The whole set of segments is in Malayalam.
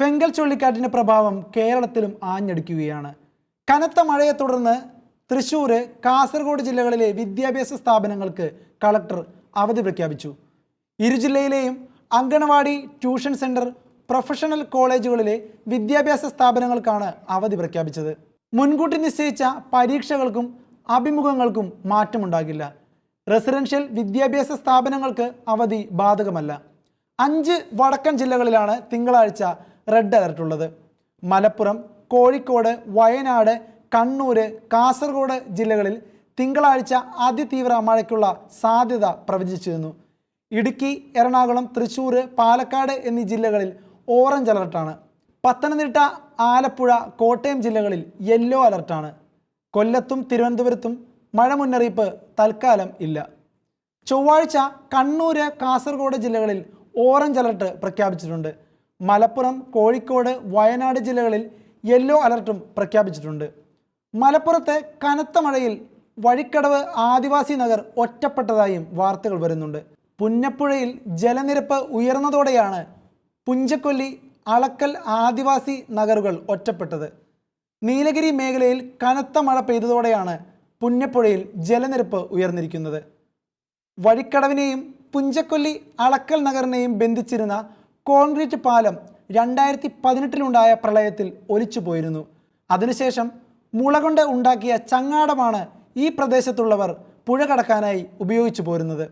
ഫെങ്കൽ ചുഴലിക്കാറ്റിന്റെ പ്രഭാവം കേരളത്തിലും ആഞ്ഞടിക്കുകയാണ്. കനത്ത മഴയെ തുടർന്ന് തൃശൂർ കാസർഗോഡ് ജില്ലകളിലെ വിദ്യാഭ്യാസ സ്ഥാപനങ്ങൾക്ക് കളക്ടർ അവധി പ്രഖ്യാപിച്ചു. ഇരു ജില്ലയിലെയും അങ്കണവാടി ട്യൂഷൻ സെന്റർ പ്രൊഫഷണൽ കോളേജുകളിലെ വിദ്യാഭ്യാസ സ്ഥാപനങ്ങൾക്കാണ് അവധി പ്രഖ്യാപിച്ചത്. മുൻകൂട്ടി നിശ്ചയിച്ച പരീക്ഷകൾക്കും അഭിമുഖങ്ങൾക്കും മാറ്റമുണ്ടാകില്ല. റെസിഡൻഷ്യൽ വിദ്യാഭ്യാസ സ്ഥാപനങ്ങൾക്ക് അവധി ബാധകമല്ല. അഞ്ച് വടക്കൻ ജില്ലകളിലാണ് തിങ്കളാഴ്ച റെഡ് അലർട്ട് ഉള്ളത് മലപ്പുറം കോഴിക്കോട് വയനാട് കണ്ണൂര് കാസർഗോഡ് ജില്ലകളിൽ തിങ്കളാഴ്ച അതിതീവ്ര മഴയ്ക്കുള്ള സാധ്യത പ്രവചിച്ചിരുന്നു. ഇടുക്കി എറണാകുളം തൃശൂർ പാലക്കാട് എന്നീ ജില്ലകളിൽ ഓറഞ്ച് അലർട്ടാണ്. പത്തനംതിട്ട ആലപ്പുഴ കോട്ടയം ജില്ലകളിൽ യെല്ലോ അലർട്ടാണ്. കൊല്ലത്തും തിരുവനന്തപുരത്തും മഴ മുന്നറിയിപ്പ് തൽക്കാലം ഇല്ല. ചൊവ്വാഴ്ച കണ്ണൂര് കാസർഗോഡ് ജില്ലകളിൽ ഓറഞ്ച് അലർട്ട് പ്രഖ്യാപിച്ചിട്ടുണ്ട്. മലപ്പുറം കോഴിക്കോട് വയനാട് ജില്ലകളിൽ യെല്ലോ അലർട്ടും പ്രഖ്യാപിച്ചിട്ടുണ്ട്. മലപ്പുറത്തെ കനത്ത മഴയിൽ വഴിക്കടവ് ആദിവാസി നഗർ ഒറ്റപ്പെട്ടതായും വാർത്തകൾ വരുന്നുണ്ട്. പുന്നപ്പുഴയിൽ ജലനിരപ്പ് ഉയർന്നതോടെയാണ് പുഞ്ചക്കൊല്ലി അളക്കൽ ആദിവാസി നഗറുകൾ ഒറ്റപ്പെട്ടത്. നീലഗിരി മേഖലയിൽ കനത്ത മഴ പെയ്തതോടെയാണ് പുന്നപ്പുഴയിൽ ജലനിരപ്പ് ഉയർന്നിരിക്കുന്നത്. വഴിക്കടവിനെയും പുഞ്ചക്കൊല്ലി അളക്കൽ നഗറിനെയും ബന്ധിച്ചിരുന്ന കോൺക്രീറ്റ് പാലം രണ്ടായിരത്തി പതിനെട്ടിലുണ്ടായ പ്രളയത്തിൽ ഒലിച്ചു പോയിരുന്നു. അതിനുശേഷം മുള കൊണ്ട് ഉണ്ടാക്കിയ ചങ്ങാടമാണ് ഈ പ്രദേശത്തുള്ളവർ പുഴ കടക്കാനായി ഉപയോഗിച്ചു പോരുന്നത്.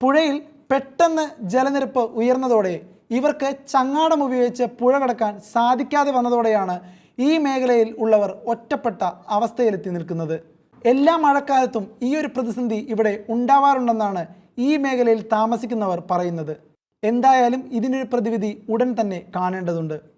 പുഴയിൽ പെട്ടെന്ന് ജലനിരപ്പ് ഉയർന്നതോടെ ഇവർക്ക് ചങ്ങാടം ഉപയോഗിച്ച് പുഴ കടക്കാൻ സാധിക്കാതെ വന്നതോടെയാണ് ഈ മേഖലയിൽ ഉള്ളവർ ഒറ്റപ്പെട്ട അവസ്ഥയിലെത്തി നിൽക്കുന്നത്. എല്ലാ മഴക്കാലത്തും ഈ ഒരു പ്രതിസന്ധി ഇവിടെ ഉണ്ടാവാറുണ്ടെന്നാണ് ഈ മേഖലയിൽ താമസിക്കുന്നവർ പറയുന്നത്. എന്തായാലും ഇതിനൊരു പ്രതിവിധി ഉടൻ തന്നെ കാണേണ്ടതുണ്ട്.